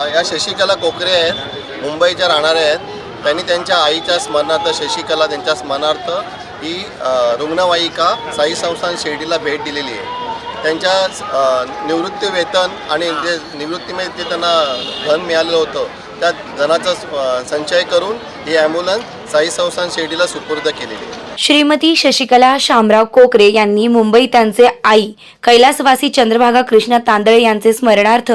या शशिकला कोकरे आहेत मुंबईच्या राहणाऱ्या आहेत. त्यांनी त्यांच्या आईच्या स्मरणार्थ शशिकला त्यांच्या स्मरणार्थ ही रुग्णवाहिका साई संस्थान शिर्डीला भेट दिलेली आहे. त्यांच्या निवृत्ती वेतन आणि जे निवृत्तीमध्ये जे त्यांना धन मिळालेलं होतं त्या धनाचा संचय करून ही ॲम्ब्युलन्स साई संस्थान शिर्डीला सुपूर्द केलेली. श्रीमती शशिकला शामराव कोकरे यांनी मुंबई त्यांचे आई कैलासवासी चंद्रभागा कृष्णा तांदळे यांचे स्मरणार्थ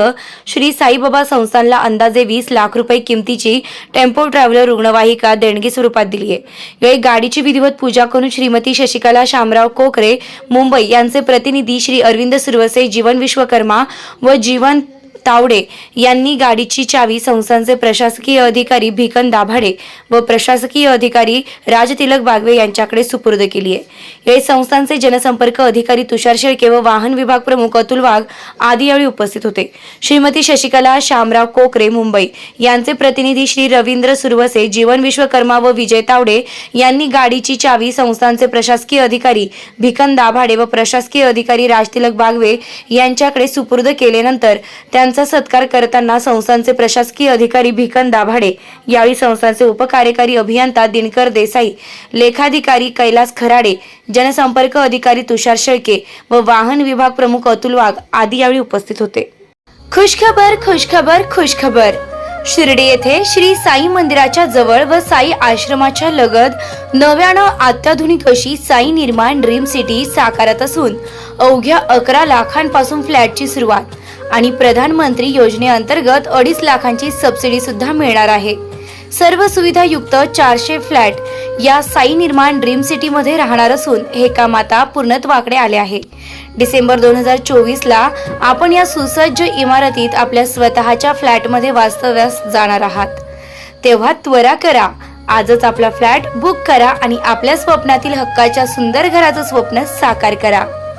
श्री साईबाबा संस्थानला अंदाजे वीस लाख रुपये किमतीची टेम्पो ट्रॅव्हलर रुग्णवाहिका देणगी स्वरूपात दिली आहे. यावेळी गाडीची विधिवत पूजा करून श्रीमती शशिकला शामराव कोकरे मुंबई यांचे प्रतिनिधी श्री अरविंद सुरवसे जीवन विश्वकर्मा व जीवन तावडे यांनी गाडीची चावी संस्थांचे प्रशासकीय अधिकारी भिकन दाभाडे व प्रशासकीय अधिकारी राजतिलक बागवे यांच्याकडे सुपूर्द केली आहे. या संस्थांचे जनसंपर्क अधिकारी तुषार शेळके व वाहन विभाग प्रमुख अतुल वाघ आदी यावेळी उपस्थित होते. श्रीमती शशिकला शामराव कोकरे मुंबई यांचे प्रतिनिधी श्री रवींद्र सुरवसे जीवन विश्वकर्मा व विजय तावडे यांनी गाडीची चावी संस्थांचे प्रशासकीय अधिकारी भिकन दाभाडे व प्रशासकीय अधिकारी राजतिलक बागवे यांच्याकडे सुपूर्द केल्यानंतर त्यांचा सत्कार करताना संस्थांचे प्रशासकीय अधिकारी भिकन दाभाडे यावेळी संस्थांचे उपकार्यकारी अभियंता दिनकर देसाई लेखाधिकारी कैलास खराडे जनसंपर्क अधिकारी तुषार शेळके व वाहन विभाग प्रमुख अतुल वाघ आदी यावेळी उपस्थित होते. खुशखबर खुशखबर खुशखबर. शिर्डी येथे श्री साई मंदिराच्या जवळ व साई आश्रमाच्या लगत नव्यानं अत्याधुनिक अशी साई निर्माण ड्रीम सिटी साकारत असून अवघ्या अकरा लाखांपासून फ्लॅटची सुरुवात. आणि प्रधानमंत्री योजनेअंतर्गत अडीच लाखांची सबसिडी सुद्धा मिळणार आहे. सर्व सुविधा युक्त चारशे फ्लॅट या साई निर्माण ड्रीम सिटी मध्ये राहणार असून हे काम आता पूर्णत्वाकडे आले आहे. डिसेंबर दोन हजार चोवीस ला आपण या सुसज्ज इमारतीत आपल्या स्वतःच्या फ्लॅटमध्ये वास्तव्यास जाणार आहात. तेव्हा त्वरा करा. आजच आपला फ्लॅट बुक करा आणि आपल्या स्वप्नातील हक्काच्या सुंदर घराचं स्वप्न साकार करा.